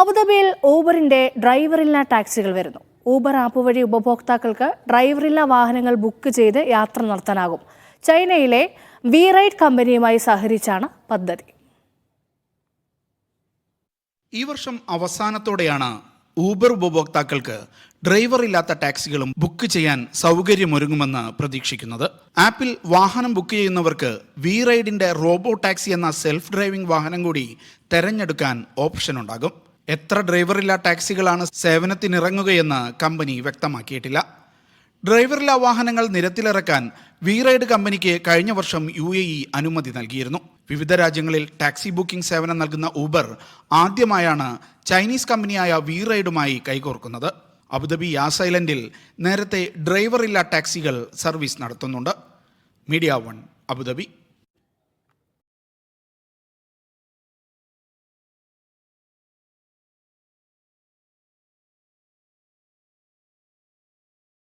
അബുദാബിയിൽ ഊബറിന്റെ ഡ്രൈവറില്ല ടാക്സികൾ വരുന്നു. Uber app വഴി ഉപഭോക്താക്കൾക്ക് ഡ്രൈവറില്ല വാഹനങ്ങൾ ബുക്ക് ചെയ്ത് യാത്ര നടത്താനാകും. ചൈനയിലെ വി റൈഡ് കമ്പനിയുമായി സഹകരിച്ചാണ് പദ്ധതി. ഈ വർഷം അവസാനത്തോടെയാണ് ഊബർ ഉപഭോക്താക്കൾക്ക് ഡ്രൈവർ ഇല്ലാത്ത ടാക്സികളും ബുക്ക് ചെയ്യാൻ സൗകര്യമൊരുങ്ങുമെന്ന് പ്രതീക്ഷിക്കുന്നത്. ആപ്പിൽ വാഹനം ബുക്ക് ചെയ്യുന്നവർക്ക് വി റൈഡിന്റെ റോബോ ടാക്സി എന്ന സെൽഫ് ഡ്രൈവിംഗ് വാഹനം കൂടി തെരഞ്ഞെടുക്കാൻ ഓപ്ഷൻ ഉണ്ടാകും എത്ര ഡ്രൈവറില്ല ടാക്സികളാണ് സേവനത്തിനിറങ്ങുകയെന്ന് കമ്പനി വ്യക്തമാക്കിയിട്ടില്ല. ഡ്രൈവറില്ല വാഹനങ്ങൾ നിരത്തിലിറക്കാൻ വീറൈഡ് കമ്പനിക്ക് കഴിഞ്ഞ വർഷം യു എ ഇ അനുമതി നൽകിയിരുന്നു. വിവിധ രാജ്യങ്ങളിൽ ടാക്സി ബുക്കിംഗ് സേവനം നൽകുന്ന ഊബർ ആദ്യമായാണ് ചൈനീസ് കമ്പനിയായ വീറൈഡുമായി കൈകോർക്കുന്നത്. അബുദാബി യാസ് ഐലൻഡിൽ നേരത്തെ ഡ്രൈവറില്ല ടാക്സികൾ സർവീസ് നടത്തുന്നുണ്ട്. Media one Abu Dhabi.